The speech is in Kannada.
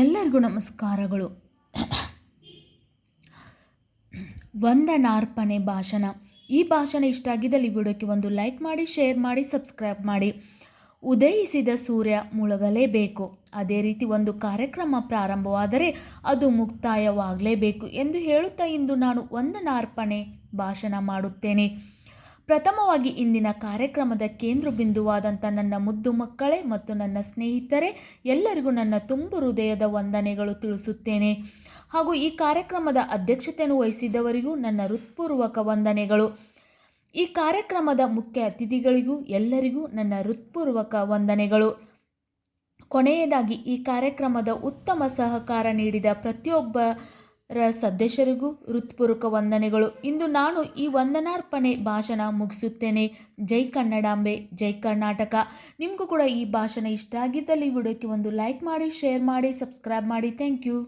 ಎಲ್ಲರಿಗೂ ನಮಸ್ಕಾರಗಳು. ವಂದನಾರ್ಪಣೆ ಭಾಷಣ. ಈ ಭಾಷಣ ಇಷ್ಟ ಆಗಿದ್ದಲ್ಲಿ ವಿಡಿಯೋಕ್ಕೆ ಒಂದು ಲೈಕ್ ಮಾಡಿ, ಶೇರ್ ಮಾಡಿ, ಸಬ್ಸ್ಕ್ರೈಬ್ ಮಾಡಿ. ಉದಯಿಸಿದ ಸೂರ್ಯ ಮುಳುಗಲೇಬೇಕು. ಅದೇ ರೀತಿ ಒಂದು ಕಾರ್ಯಕ್ರಮ ಪ್ರಾರಂಭವಾದರೆ ಅದು ಮುಕ್ತಾಯವಾಗಲೇಬೇಕು ಎಂದು ಹೇಳುತ್ತಾ ಇಂದು ನಾನು ವಂದನಾರ್ಪಣೆ ಭಾಷಣ ಮಾಡುತ್ತೇನೆ. ಪ್ರಥಮವಾಗಿ ಇಂದಿನ ಕಾರ್ಯಕ್ರಮದ ಕೇಂದ್ರ ಬಿಂದುವಾದಂಥ ನನ್ನ ಮುದ್ದು ಮಕ್ಕಳೇ ಮತ್ತು ನನ್ನ ಸ್ನೇಹಿತರೆ, ಎಲ್ಲರಿಗೂ ನನ್ನ ತುಂಬು ಹೃದಯದ ವಂದನೆಗಳು ತಿಳಿಸುತ್ತೇನೆ. ಹಾಗೂ ಈ ಕಾರ್ಯಕ್ರಮದ ಅಧ್ಯಕ್ಷತೆಯನ್ನು ವಹಿಸಿದವರಿಗೂ ನನ್ನ ಹೃತ್ಪೂರ್ವಕ ವಂದನೆಗಳು. ಈ ಕಾರ್ಯಕ್ರಮದ ಮುಖ್ಯ ಅತಿಥಿಗಳಿಗೂ ಎಲ್ಲರಿಗೂ ನನ್ನ ಹೃತ್ಪೂರ್ವಕ ವಂದನೆಗಳು. ಕೊನೆಯದಾಗಿ ಈ ಕಾರ್ಯಕ್ರಮದ ಉತ್ತಮ ಸಹಕಾರ ನೀಡಿದ ಪ್ರತಿಯೊಬ್ಬರ ಸದಸ್ಯರಿಗೂ ಹೃತ್ಪೂರ್ವಕ ವಂದನೆಗಳು. ಇಂದು ನಾನು ಈ ವಂದನಾರ್ಪಣೆ ಭಾಷಣ ಮುಗಿಸುತ್ತೇನೆ. ಜೈ ಕನ್ನಡಾಂಬೆ, ಜೈ ಕರ್ನಾಟಕ. ನಿಮಗೂ ಕೂಡ ಈ ಭಾಷಣ ಇಷ್ಟ ಆಗಿದ್ದಲ್ಲಿ ವಿಡಿಯೋಕ್ಕೆ ಒಂದು ಲೈಕ್ ಮಾಡಿ ಶೇರ್ ಮಾಡಿ ಸಬ್ಸ್ಕ್ರೈಬ್ ಮಾಡಿ. Thank you